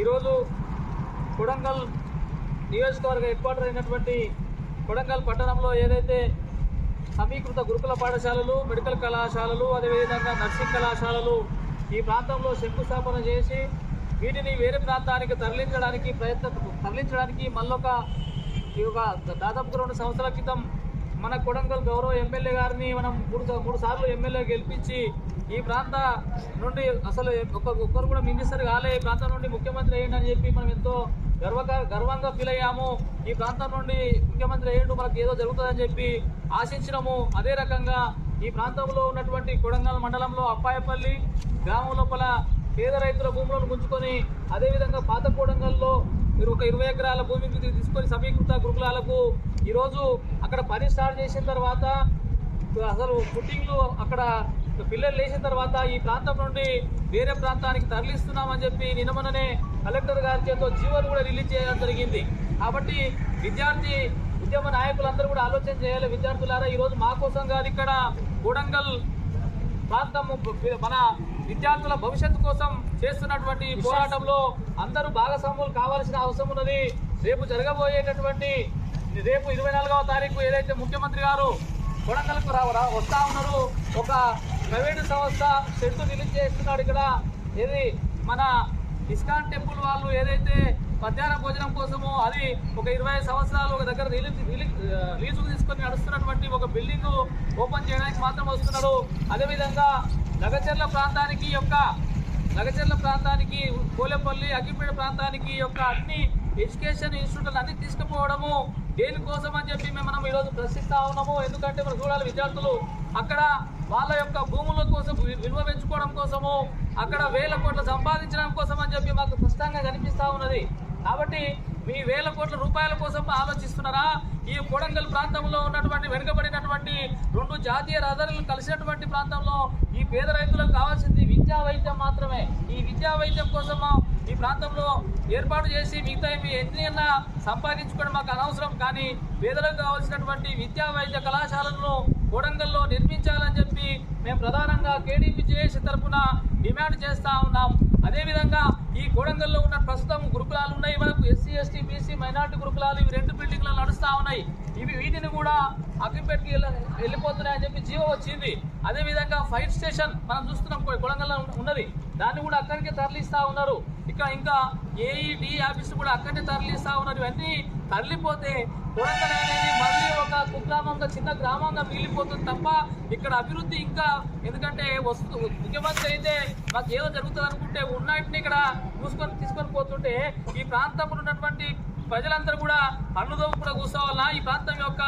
ఈరోజు కొడంగల్ నియోజకవర్గ head quarter అయినటువంటి కొడంగల్ పట్టణంలో ఏదైతే సమీకృత గురుకుల పాఠశాలలు మెడికల్ కళాశాలలు అదేవిధంగా నర్సింగ్ కళాశాలలు ఈ ప్రాంతంలో శంకుస్థాపన చేసి వీటిని వేరే ప్రాంతానికి తరలించడానికి ప్రయత్న తరలించడానికి మళ్ళొక ఈ ఒక దాదాపు రెండు సంవత్సరాల క్రితం మన కొడంగల్ గౌరవ ఎమ్మెల్యే గారిని మనం మూడు మూడు సార్లు ఎమ్మెల్యే గెలిపించి ఈ ప్రాంత నుండి అసలు ఒక్క ఒక్కరు కూడా మినిస్టర్ కాలే. ఈ ప్రాంతం నుండి ముఖ్యమంత్రి అయ్యండి అని చెప్పి మనం ఎంతో గర్వంగా గర్వంగా ఫీల్ అయ్యాము. ఈ ప్రాంతం నుండి ముఖ్యమంత్రి అయ్యండు మనకు ఏదో జరుగుతుందని చెప్పి ఆశించినము. అదే రకంగా ఈ ప్రాంతంలో ఉన్నటువంటి కొడంగల్ మండలంలో అప్పాయపల్లి గ్రామం లోపల పేద రైతుల భూములను గుంజుకొని అదేవిధంగా పాత కొడంగల్లో మీరు ఒక ఇరవై ఎకరాల భూమి మీద తీసుకొని సమీకృత గురుకులాలకు ఈరోజు అక్కడ పని స్టార్ట్ చేసిన తర్వాత అసలు పుట్టింగ్లు అక్కడ పిల్లలు లేచిన తర్వాత ఈ ప్రాంతం నుండి వేరే ప్రాంతానికి తరలిస్తున్నామని చెప్పి నినమననే కలెక్టర్ గారి చేత జీవోలు కూడా రిలీజ్ చేయడం జరిగింది. కాబట్టి విద్యార్థి ఉద్యమ నాయకులందరూ కూడా ఆలోచన చేయాలి. విద్యార్థులారా ఈరోజు మా కోసం కాదు ఇక్కడ కొడంగల్ ప్రాంతము మన విద్యార్థుల భవిష్యత్తు కోసం చేస్తున్నటువంటి పోరాటంలో అందరూ భాగస్వాములు కావాల్సిన అవసరం ఉన్నది. రేపు జరగబోయేటటువంటి రేపు ఇరవై నాలుగవ తారీఖు ఏదైతే ముఖ్యమంత్రి గారు కొడంగల్కు వస్తా ఉన్నారు ఒక ప్రైవేటు సంస్థ షెడ్ రిలీజ్ చేస్తున్నాడు ఇక్కడ. ఏది? మన ఇస్కాన్ టెంపుల్ వాళ్ళు ఏదైతే మధ్యాహ్న భోజనం కోసము అది ఒక ఇరవై సంవత్సరాలు ఒక దగ్గర రిలీజ్ లీజుకు తీసుకొని నడుస్తున్నటువంటి ఒక బిల్డింగ్ ఓపెన్ చేయడానికి మాత్రం వస్తున్నాడు. అదేవిధంగా లగచర్ల ప్రాంతానికి యొక్క లగచర్ల ప్రాంతానికి కోలేపల్లి అగ్గిపేట ప్రాంతానికి యొక్క అన్ని ఎడ్యుకేషన్ ఇన్స్టిట్యూట్లు అన్ని తీసుకుపోవడము దేనికోసం అని చెప్పి మేము మనం ఈరోజు ప్రశ్నిస్తా ఉన్నాము. ఎందుకంటే మనం చూడాలి విద్యార్థులు అక్కడ వాళ్ళ యొక్క భూముల కోసం విలువ పెంచుకోవడం కోసము అక్కడ వేల కోట్లు సంపాదించడం కోసం అని చెప్పి మాకు స్పష్టంగా కనిపిస్తూ ఉన్నది. కాబట్టి మీ వేల కోట్ల రూపాయల కోసం ఆలోచిస్తున్నారా? ఈ కొడంగల్ ప్రాంతంలో ఉన్నటువంటి వెనుకబడినటువంటి రెండు జాతీయ రహదారులు కలిసినటువంటి ప్రాంతంలో ఈ పేద రైతులకు కావాల్సింది విద్యా వైద్యం మాత్రమే. ఈ విద్యా వైద్యం కోసం ఈ ప్రాంతంలో ఏర్పాటు చేసి మిగతా మీ ఎన్ని సంపాదించుకోవడం మాకు అనవసరం. కానీ పేదలకు కావాల్సినటువంటి విద్యా వైద్య కళాశాలను కొడంగల్లో నిర్మించాలని చెప్పి మేము ప్రధానంగా కేడీపీ జేఏసీ తరఫున డిమాండ్ చేస్తా ఉన్నాం. అదేవిధంగా ఈ కోడంగల్లో ఉన్న ప్రస్తుతం గురుకులాలు ఉన్నాయి. మనకు ఎస్సీ ఎస్టీ బీసీ మైనార్టీ గురుకులాలు ఇవి రెండు బిల్డింగ్లు నడుస్తా ఉన్నాయి. ఇవి వీటిని కూడా అగ్గిపెట్టుకి వెళ్ళిపోతున్నాయని చెప్పి జీవో వచ్చింది. అదేవిధంగా ఫైర్ స్టేషన్ మనం చూస్తున్నాం కొడంగల్లో ఉన్నది. దాన్ని కూడా అక్కడికే తరలిస్తా ఉన్నారు. ఇక ఇంకా ఏఈడి ఆఫీస్ కూడా అక్కడనే తరలిస్తా ఉన్నారు. ఇవన్నీ తరలిపోతే కొడంగల్ అనేది మళ్ళీ ఒక కుగ్రామంగా చిన్న గ్రామంగా మిగిలిపోతుంది తప్ప ఇక్కడ అభివృద్ధి ఇంకా ఎందుకంటే వస్తు ముఖ్యమంత్రి అయితే మాకు ఏదో జరుగుతుంది అనుకుంటే ఉన్నటిని ఇక్కడ చూసుకొని తీసుకొని పోతుంటే ఈ ప్రాంతంలో ఉన్నటువంటి ప్రజలందరూ కూడా పన్నుదోపు కూడా కూర్చోవాలా ఈ ప్రాంతం యొక్క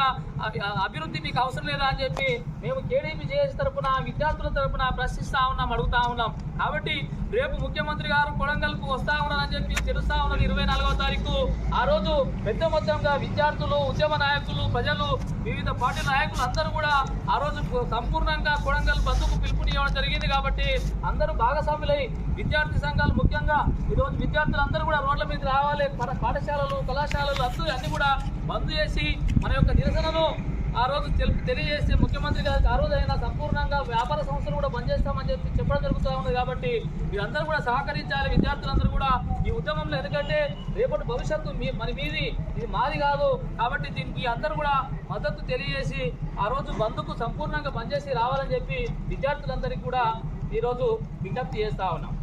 అభివృద్ధి మీకు అవసరం లేదా అని చెప్పి మేము కేడీపీ జేఏసీ తరపున విద్యార్థుల తరపున ప్రశ్నిస్తా ఉన్నాం అడుగుతా ఉన్నాం. కాబట్టి రేపు ముఖ్యమంత్రి గారు కొడంగల్కు వస్తా ఉన్నారని చెప్పి తెలుస్తా ఉన్నది ఇరవై నాలుగవ తారీఖు. ఆ రోజు పెద్ద మొత్తంగా విద్యార్థులు ఉద్యమ నాయకులు ప్రజలు వివిధ పార్టీ నాయకులు అందరూ కూడా ఆ రోజు సంపూర్ణంగా కొడంగల్ బంధుకు జరిగింది కాబట్టి అందరూ భాగస్వాములై విద్యార్థి సంఘాలు ముఖ్యంగా ఈరోజు విద్యార్థులు అందరూ కూడా రోడ్ల మీద రావాలి. పాఠశాలలు కళాశాలలు అందరూ అన్ని కూడా బంద్ చేసి మన యొక్క నిరసనను ఆ రోజు తెలు- తెలియజేస్తే ముఖ్యమంత్రి గారికి ఆ రోజు అయినా సంపూర్ణంగా వ్యాపార సంస్థలు కూడా బంద్ చేస్తామని చెప్పి చెప్పడం జరుగుతూ ఉంది కాబట్టి మీరందరూ కూడా సహకరించాలి విద్యార్థులందరూ కూడా ఈ ఉద్యమంలో. ఎందుకంటే రేపటి భవిష్యత్తు మీ మన మీది ఇది మాది కాదు కాబట్టి దీనికి అందరూ కూడా మద్దతు తెలియజేసి ఆ రోజు బంద్కు సంపూర్ణంగా బంద్ చేసి రావాలని చెప్పి విద్యార్థులందరికీ కూడా ఈరోజు విజ్ఞప్తి చేస్తా ఉన్నాం.